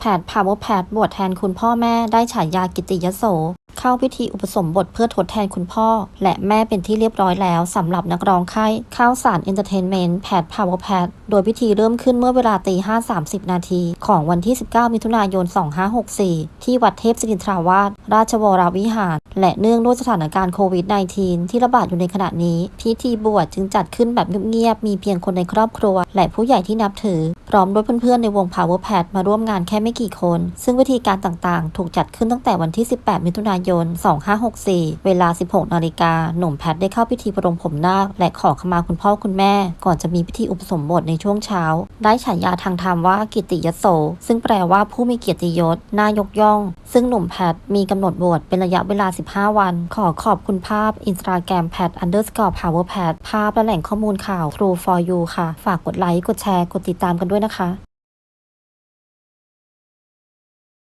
แพท Power Pad บวชแทนคุณพ่อแม่ได้ฉายากิติยโส เข้าพิธีอุปสมบทเพื่อทดแทนคุณพ่อ และแม่เป็นที่เรียบร้อยแล้วสำหรับนักร้องค่ายข้าวสารเอนเตอร์เทนเมนต์แพด Power Pad โดยพิธีเริ่มขึ้นเมื่อเวลาตี5 30นาทีของวันที่ 19 มิถุนายน 2564 ที่วัดเทพศิรินทราวาสราชวรวิหาร และเนื่องด้วยสถานการณ์โควิด -19 ที่ระบาดอยู่ในขณะนี้ พิธีบวชจึงจัดขึ้นแบบเงียบๆมีเพียงคนในครอบครัว และผู้ใหญ่ที่นับถือ พร้อมด้วยเพื่อนๆในวง Power Pad มาร่วมงานแค่ไม่กี่คน ซึ่งวิธีการต่างๆ ถูกจัดขึ้นตั้งแต่วันที่ 18 มิถุนายน 2564 เวลา 16 นาฬิกา หนุ่มแพทได้เข้าพิธีปรงผมนาคและขอขมาคุณพ่อคุณแม่ ก่อนจะมีพิธีอุปสมบทในช่วงเช้า ได้ฉายาทางธรรมว่ากิตติยโส ซึ่งแปลว่าผู้มีเกียรติยศน่ายกย่อง ซึ่งหนุ่มแพทมีกำหนดบวชเป็นระยะเวลา 15 วัน ขอขอบคุณภาพ Instagram แพท underscore power pad ภาพและแหล่งข้อมูลข่าว True for you ค่ะ ฝากกดไลค์กดแชร์กดติดตามกันด้วยนะคะ